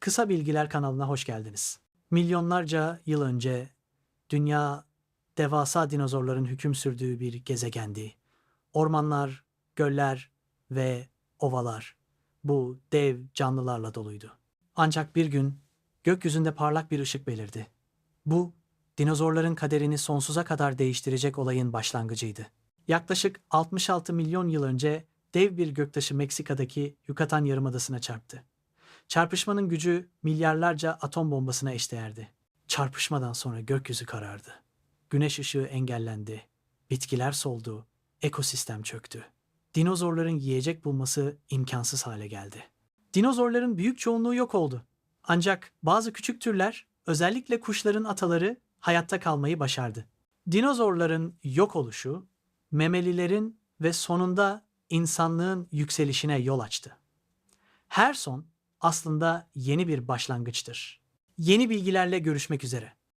Kısa Bilgiler kanalına hoş geldiniz. Milyonlarca yıl önce dünya devasa dinozorların hüküm sürdüğü bir gezegendi. Ormanlar, göller ve ovalar bu dev canlılarla doluydu. Ancak bir gün gökyüzünde parlak bir ışık belirdi. Bu dinozorların kaderini sonsuza kadar değiştirecek olayın başlangıcıydı. Yaklaşık 66 milyon yıl önce dev bir göktaşı Meksika'daki Yucatan Yarımadası'na çarptı. Çarpışmanın gücü milyarlarca atom bombasına eşdeğerdi. Çarpışmadan sonra gökyüzü karardı. Güneş ışığı engellendi. Bitkiler soldu. Ekosistem çöktü. Dinozorların yiyecek bulması imkansız hale geldi. Dinozorların büyük çoğunluğu yok oldu. Ancak bazı küçük türler, özellikle kuşların ataları hayatta kalmayı başardı. Dinozorların yok oluşu, memelilerin ve sonunda insanlığın yükselişine yol açtı. Her son aslında yeni bir başlangıçtır. Yeni bilgilerle görüşmek üzere.